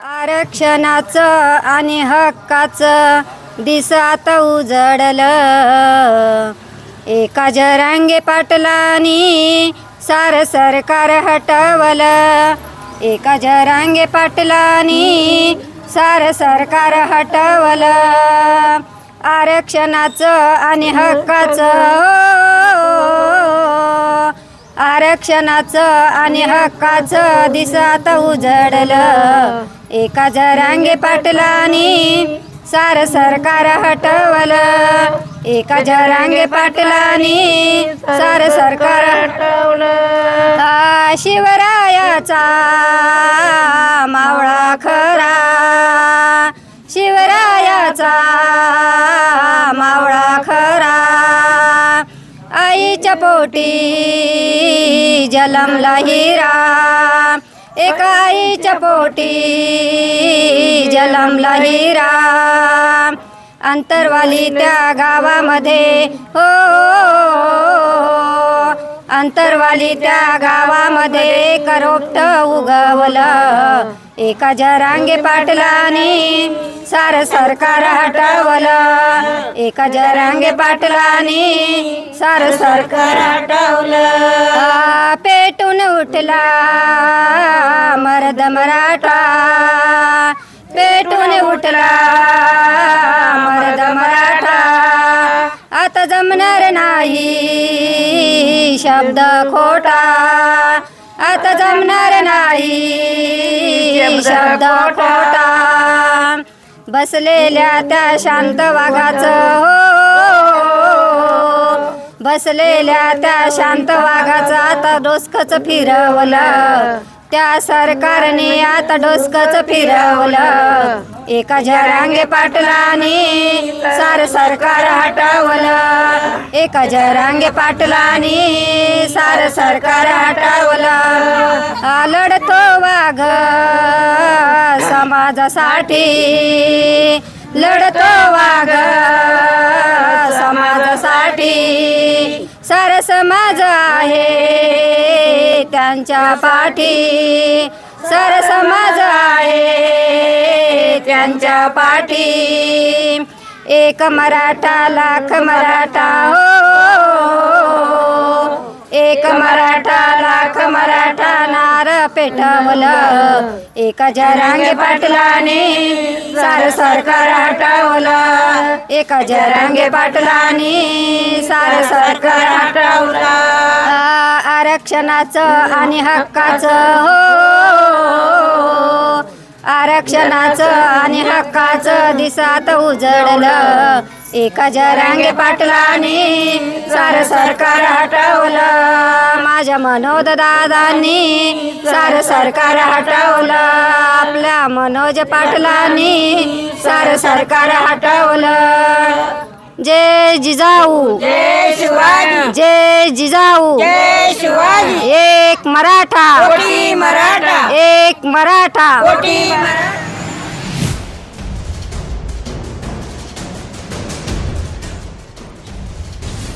आरक्षणाचं आणि हक्काचं दिसात उजडलं एका जरांगे पाटलानी सार सरकार हटवलं. एका जरांगे पाटलानी सार सरकार हटवलं. आरक्षणाचं आणि हक्काचं आरक्षणाचं आणि हक्काचं दिसात उजडलं एका जरांगे पाटलानी सार सरकार हटवलं. एका जरांगे पाटलानी सार सरकार हटवलं. हा शिवरायाचा मावळा खरा. शिवरायाचा मावळा खरा. आईच्या पोटी जलमला हिरा. एका आईच्या पोटी जलमला हिरा. अंतरवाली त्या गावामध्ये हो. हो, हो, हो अंतरवाली त्या गावामध्ये करोपट उगवलं. एका जरांगे पाटलानी सार सरकार हटवलं. एका जरांगे पाटलानी सार सरकार हटवलं. पेटून उठला मर्द मराठा. पेटून उठला मर्द मराठा. आता जमणार नाही. शब्द खोटा आता जमणार नाही. शब्द खोटा. बसलेल्या त्या शांत वाघाचं हो बसलेल्या त्या शांत वाघाचं आता डोसकच फिरवलं. त्या सरकारने आता डोसकच फिरवलं. एका जरांगे पाटलाने सार सरकार हटवलं. एका जरांगे पाटलाने सार सरकार हटवलं. हा लढतो वाघ समाजासाठी. लढतो वाघ समाजासाठी. सार समाज आहे. त्यांच्या पाठी सर समाज आहे त्यांच्या पाठी. एक मराठा लाख मराठा हो. हो, हो, हो. एक मराठा पेटावला एकाच्या रांगे पाटलाने सार सरकार हटावला. एका रांगे पाटलाने सार सरकार हटावला. आरक्षणाचं आणि हक्काचं हो. आरक्षणाचं आणि हक्काचं दिसात उजडलं एका जरांगे पाटलांनी सार सरकार हटवलं. माझ्या मनोज दादांनी सार सरकार हटवलं. आपल्या मनोज पाटलांनी सार सरकार हटवलं. जय जिजाऊ। जय शिवाजी। जय जिजाऊ। जय शिवाजी। एक मराठा। कोटी मराठा। एक मराठा। कोटी मराठा।